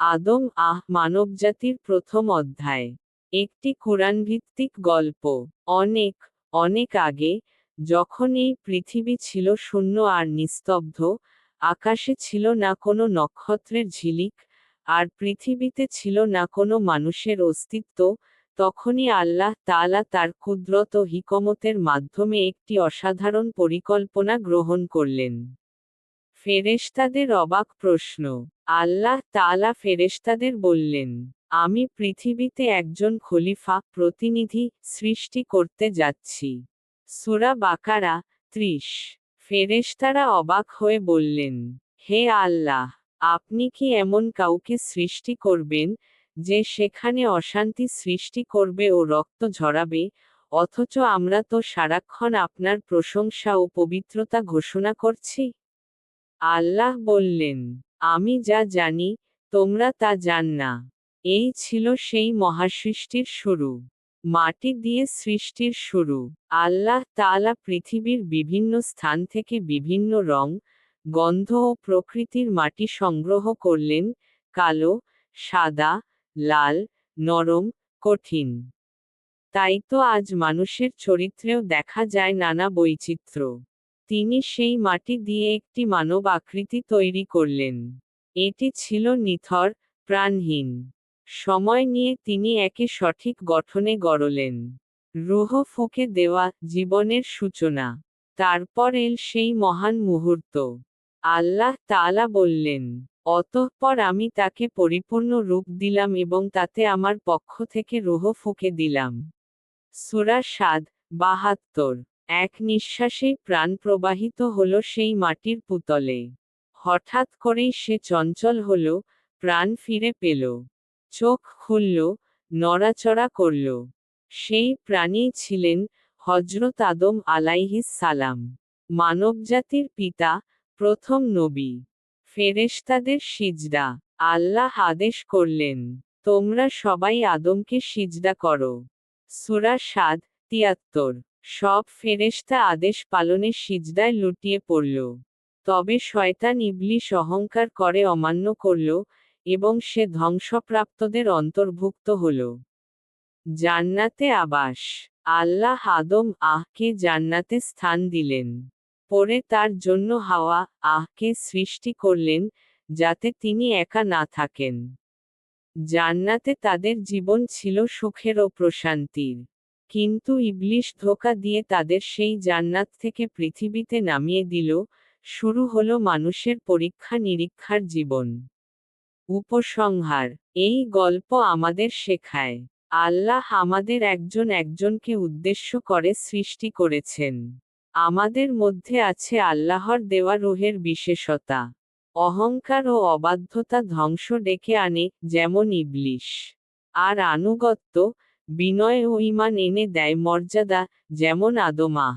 আদম আহ মানবজাতির প্রথম অধ্যায়। একটি কোরআনভিত্তিক গল্প। অনেক অনেক আগে, যখন এই পৃথিবী ছিল শূন্য আর নিস্তব্ধ, আকাশে ছিল না কোনো নক্ষত্রের ঝিলিক, আর পৃথিবীতে ছিল না কোনো মানুষের অস্তিত্ব, তখনই আল্লাহ তাআলা তার ক্ষুদ্রত হিকমতের মাধ্যমে একটি অসাধারণ পরিকল্পনা গ্রহণ করলেন। ফেরেশতাদের অবাক প্রশ্ন। আল্লাহ তালা ফেরেশতাদের বললেন, আমি পৃথিবীতে একজন খলিফা, প্রতিনিধি সৃষ্টি করতে যাচ্ছি। সূরা বাকারা ত্রিশ। ফেরেশতারা অবাক হয়ে বললেন, হে আল্লাহ, আপনি কি এমন কাউকে সৃষ্টি করবেন যে সেখানে অশান্তি সৃষ্টি করবে ও রক্ত ঝরাবে? অথচ আমরা তো সারাক্ষণ আপনার প্রশংসা ও পবিত্রতা ঘোষণা করছি? আল্লাহ বললেন, আমি যা জানি, তোমরা তা জান না। এই ছিল সেই মহাসৃষ্টির শুরু। মাটি দিয়ে সৃষ্টির শুরু। আল্লাহ তাআলা পৃথিবীর বিভিন্ন স্থান থেকে বিভিন্ন রং, গন্ধ ও প্রকৃতির মাটি সংগ্রহ করলেন, কালো, সাদা, লাল, নরম, কঠিন। তাই তো আজ মানুষের চরিত্রেও দেখা যায় নানা বৈচিত্র্য। তিনি সেই মাটি দিয়ে একটি মানব আকৃতি তৈরি করলেন। এটি ছিল নিথর, প্রাণহীন। সময় নিয়ে তিনি একে সঠিক গঠনে গড়লেন। রুহ ফুঁকে দেওয়া জীবনের সূচনা। তারপর এল সেই মহান মুহূর্ত। আল্লাহ তাআলা বললেন, অতঃপর আমি তাকে পরিপূর্ণ রূপ দিলাম এবং তাতে আমার পক্ষ থেকে রুহ ফুঁকে দিলাম। সুরা সাদ, বাহাত্তর। এক নিঃশ্বাসেই প্রাণ প্রবাহিত হল সেই মাটির পুতলে। হঠাৎ করেই সে চঞ্চল হল, প্রাণ ফিরে পেল। চোখ খুলল, নড়াচড়া করল। সেই প্রাণী ছিলেন হজরত আদম আলাইহিস সালাম। মানবজাতির পিতা, প্রথম নবী। ফেরেশতাদের সিজদা। আল্লাহ আদেশ করলেন, তোমরা সবাই আদমকে সিজদা করো। সুরা সাদ তিয়াত্তর। সব ফেরেশতা আদেশ পালনে সিজদায় লুটিয়ে পড়ল। তবে শয়তান ইবলিশ অহংকার করে অমান্য করল এবং সে ধ্বংসপ্রাপ্তদের অন্তর্ভুক্ত হল। জান্নাতে আবাস। আল্লাহ আদম আহকে জান্নাতে স্থান দিলেন। পরে তার জন্য হাওয়া আহকে সৃষ্টি করলেন যাতে তিনি একা না থাকেন। জান্নাতে তাদের জীবন ছিল সুখের ও প্রশান্তির। কিন্তু ইবলিশ ধোকা দিয়ে তাদের সেই জান্নাত থেকে পৃথিবীতে নামিয়ে দিল, শুরু হলো মানুষের পরীক্ষা নিরীক্ষার জীবন। উপসংহার, এই গল্প আমাদের শেখায়। আল্লাহ আমাদের একজন একজনকে উদ্দেশ্য করে সৃষ্টি করেছেন। আমাদের মধ্যে আছে আল্লাহর দেওয়া রোহের বিশেষতা। অহংকার ও অবাধ্যতা ধ্বংস ডেকে আনে, যেমন ইবলিশ। আর আনুগত্য বিনয় ও ইমান এনে দেয় মর্যাদা যেমন আদমাহ